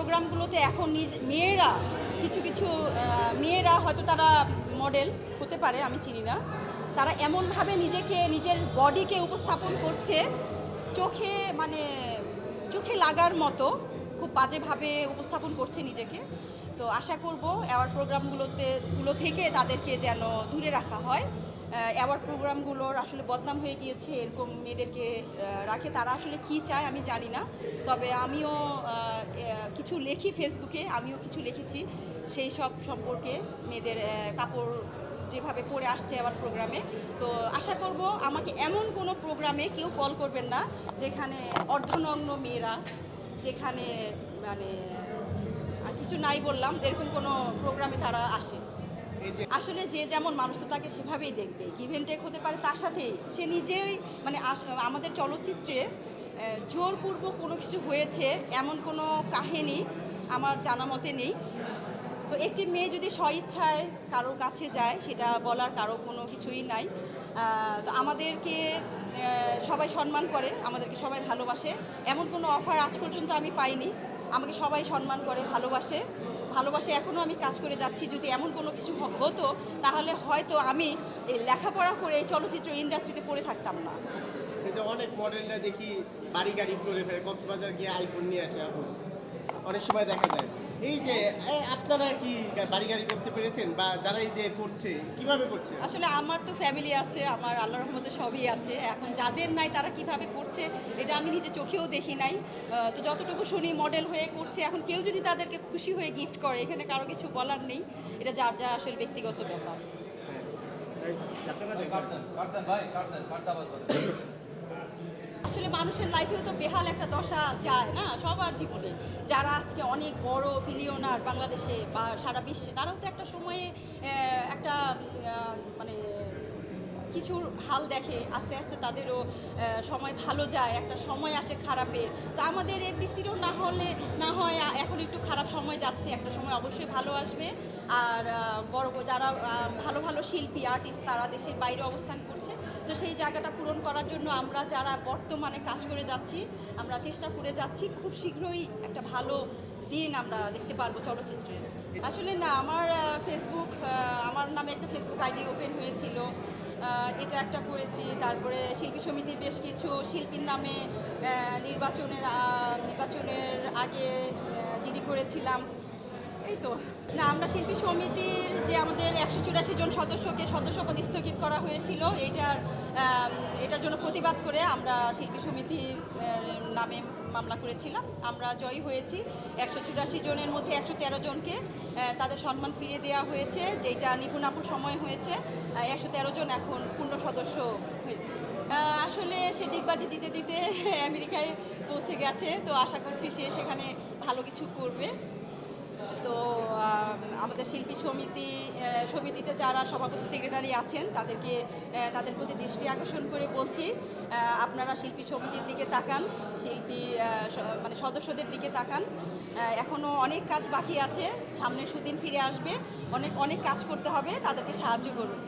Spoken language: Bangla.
প্রোগ্রামগুলোতে এখন নিজ মেয়েরা, কিছু কিছু মেয়েরা হয়তো তারা মডেল হতে পারে, আমি চিনি না। তারা এমনভাবে নিজেকে, নিজের বডিকে উপস্থাপন করছে, চোখে মানে চোখে লাগার মতো, খুব বাজেভাবে উপস্থাপন করছে নিজেকে। তো আশা করব অ্যাওয়ার্ড প্রোগ্রামগুলোতে গুলো থেকে তাদেরকে যেন দূরে রাখা হয়। অ্যাওয়ার্ড প্রোগ্রামগুলোর আসলে বদনাম হয়ে গিয়েছে, এরকম মেয়েদেরকে রাখে, তারা আসলে কি চায় আমি জানি না। তবে আমিও কিছু লেখি ফেসবুকে আমিও কিছু লিখেছি সেই সব সম্পর্কে মেয়েদের কাপড় যেভাবে পরে আসছে আবার প্রোগ্রামে তো আশা করব আমাকে এমন কোনো প্রোগ্রামে কেউ কল করবেন না, যেখানে অর্ধনগ্ন মেয়েরা, যেখানে মানে কিছু নাই বললাম, এরকম কোনো প্রোগ্রামে তারা আসে। আসলে যে যেমন মানুষ তো তাকে সেভাবেই দেখবে গিভেন টেক হতে পারে তার সাথেই। সে নিজেই মানে আমাদের চলচ্চিত্রে জোরপূর্বক কোনো কিছু হয়েছে এমন কোনো কাহিনী আমার জানা মতে নেই। তো একটি মেয়ে যদি স্বইচ্ছায় কারোর কাছে যায়, সেটা বলার কারও কোনো কিছুই নাই। তো আমাদেরকে সবাই সম্মান করে, আমাদেরকে সবাই ভালোবাসে। এমন কোনো অফার আজ পর্যন্ত আমি পাইনি। আমাকে সবাই সম্মান করে, ভালোবাসে। ভালোবাসে এখনও আমি কাজ করে যাচ্ছি, যদি এমন কোনো কিছু হতো, তাহলে হয়তো আমি এই লেখাপড়া করে চলচ্চিত্র ইন্ডাস্ট্রিতে পড়ে থাকতাম না। যে অনেক মডেলরা দেখি বাড়ি গাড়ি করে ফেলে, কক্সবাজার গিয়ে আইফোন নিয়ে আসে এখন। অনেক সময় দেখা যায়। এই যে আপনারা কি বাড়ি গাড়ি করতে পেরেছেন? বা যারা এই যে করছে কীভাবে করছে? আসলে আমার তো ফ্যামিলি আছে আমার আল্লাহ রহমতে সবই আছে। এখন যাদের নাই তারা কীভাবে করছে এটা আমি নিজে চোখেও দেখি নাই। তো যতটুকু শুনি মডেল হয়ে করছে এখন কেউ যদি তাদেরকে খুশি হয়ে গিফট করে এখানে কারও কিছু বলার নেই। এটা যার যার আসলে ব্যক্তিগত ব্যাপার হ্যাঁ। এই, কাটতেন কাটতেন ভাই কাটতেন কাটতে আবার আসলে মানুষের লাইফেও তো বেহাল একটা দশা যায়, না? সবার জীবনে। যারা আজকে অনেক বড় বিলিয়নার বাংলাদেশে বা সারা বিশ্বে, তারাও তো একটা সময়ে একটা মানে কিছুর হাল দেখে আস্তে আস্তে তাদেরও সময় ভালো যায়, একটা সময় আসে খারাপের। তো আমাদের এপিসিরও না হলে, না হয় এখন একটু খারাপ সময় যাচ্ছে, একটা সময় অবশ্যই ভালো আসবে। আর বড় যারা ভালো ভালো শিল্পী আর্টিস্ট তারা দেশের বাইরে অবস্থান করছে। তো সেই জায়গাটা পূরণ করার জন্য আমরা যারা বর্তমানে কাজ করে যাচ্ছি, আমরা চেষ্টা করে যাচ্ছি, খুব শীঘ্রই একটা ভালো দিন আমরা দেখতে পারব চলচ্চিত্রে। আসলে না, আমার ফেসবুক আমার নামে একটা ফেসবুক আইডি ওপেন হয়েছিল। এটা একটা করেছি। তারপরে শিল্পী সমিতির বেশ কিছু শিল্পীর নামে নির্বাচনের নির্বাচনের আগে জিডি করেছিলাম এই তো। না আমরা শিল্পী সমিতির যে আমাদের একশো চুরাশি জন সদস্যকে সদস্যপদ স্থগিত করা হয়েছিল এইটার আম, এটার জন্য প্রতিবাদ করে আমরা শিল্পী সমিতির নামে মামলা করেছিলাম। আমরা জয়ী হয়েছি। একশো চুরাশি জনের মধ্যে একশো তেরো জনকে তাদের সম্মান ফিরিয়ে দেওয়া হয়েছে যেটা নিপুণাপুর সময় হয়েছে। একশো তেরো জন এখন পূর্ণ সদস্য হয়েছে। আসলে সে ডিগবাজি দিতে দিতে আমেরিকায় পৌঁছে গেছে, তো আশা করছি সে সেখানে ভালো কিছু করবে। শিল্পী সমিতি সমিতিতে যারা সভাপতি সেক্রেটারি আছেন, তাদেরকে তাদের প্রতি দৃষ্টি আকর্ষণ করে বলছি। আপনারা শিল্পী সমিতির দিকে তাকান, শিল্পী মানে সদস্যদের দিকে তাকান। এখনও অনেক কাজ বাকি আছে সামনে সুদিন ফিরে আসবে। অনেক অনেক কাজ করতে হবে, তাদেরকে সাহায্য করুন।